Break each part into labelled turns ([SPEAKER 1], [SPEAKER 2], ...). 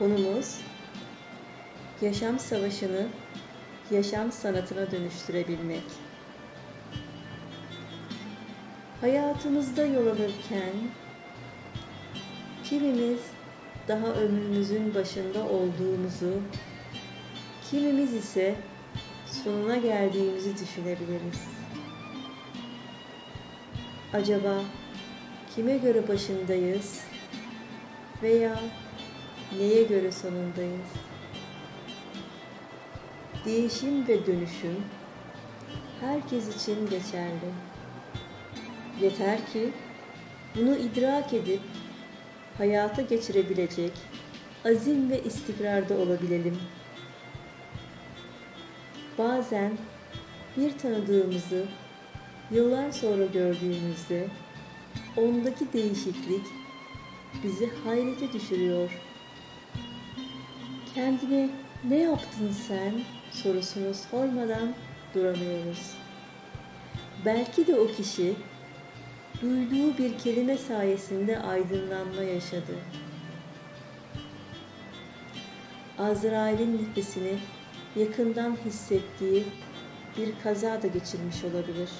[SPEAKER 1] Konumuz yaşam savaşını yaşam sanatına dönüştürebilmek. Hayatımızda yol alırken kimimiz daha ömrümüzün başında olduğumuzu, kimimiz ise sonuna geldiğimizi düşünebiliriz. Acaba kime göre başındayız veya neye göre sonundayız? Değişim ve dönüşüm herkes için geçerli. Yeter ki bunu idrak edip hayata geçirebilecek azim ve istikrarda olabilelim. Bazen bir tanıdığımızı yıllar sonra gördüğümüzde ondaki değişiklik bizi hayrete düşürüyor. Kendine ne yaptın sen sorusunu sormadan duramıyoruz. Belki de o kişi duyduğu bir kelime sayesinde aydınlanma yaşadı. Azrail'in nefesini yakından hissettiği bir kaza da geçirmiş olabilir.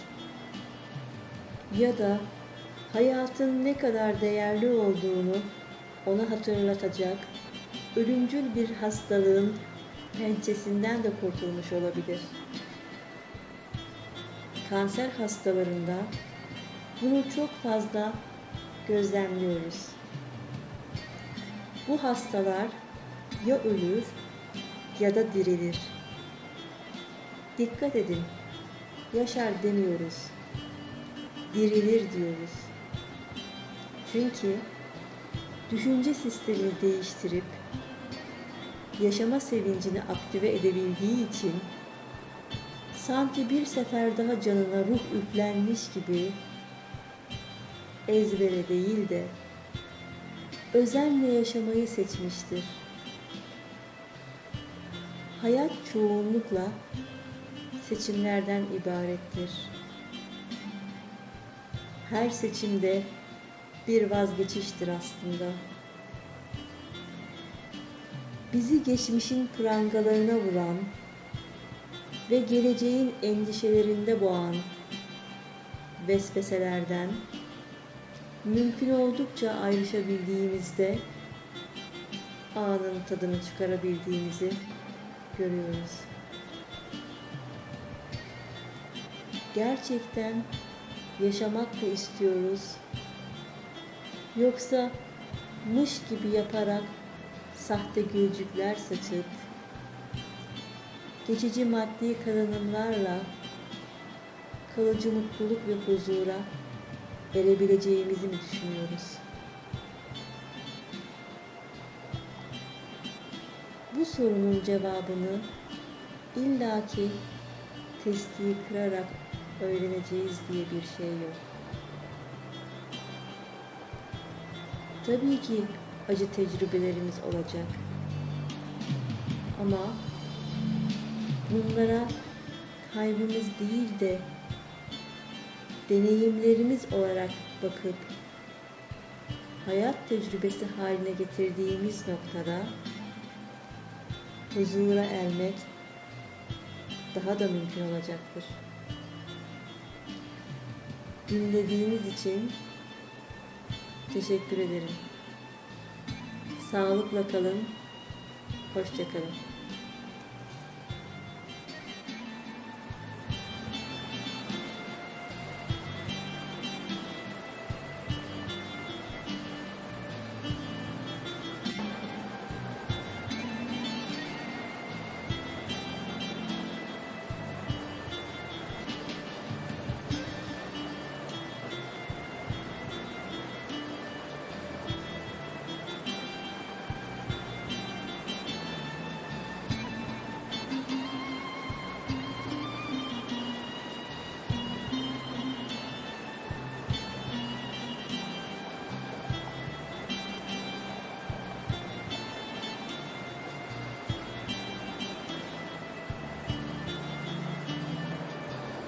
[SPEAKER 1] Ya da hayatın ne kadar değerli olduğunu ona hatırlatacak ölümcül bir hastalığın pençesinden de kurtulmuş olabilir. Kanser hastalarında bunu çok fazla gözlemliyoruz. Bu hastalar ya ölür ya da dirilir. Dikkat edin, yaşar demiyoruz, dirilir diyoruz. Çünkü düşünce sistemini değiştirip yaşama sevincini aktive edebildiği için sanki bir sefer daha canına ruh üflenmiş gibi ezbere değil de özenle yaşamayı seçmiştir. Hayat çoğunlukla seçimlerden ibarettir. Her seçimde bir vazgeçiştir aslında. Bizi geçmişin prangalarına vuran ve geleceğin endişelerinde boğan vesveselerden mümkün oldukça ayrışabildiğimizde anın tadını çıkarabildiğimizi görüyoruz. Gerçekten yaşamak mı istiyoruz? Yoksa mış gibi yaparak sahte gülcükler saçıp geçici maddi kazanımlarla kalıcı mutluluk ve huzura erebileceğimizi mi düşünüyoruz? Bu sorunun cevabını illaki testiyi kırarak öğreneceğiz diye bir şey yok. Tabii ki acı tecrübelerimiz olacak. Ama bunlara kaybımız değil de deneyimlerimiz olarak bakıp hayat tecrübesi haline getirdiğimiz noktada huzura ermek daha da mümkün olacaktır. Dinlediğiniz için teşekkür ederim. Sağlıkla kalın, hoşça kalın.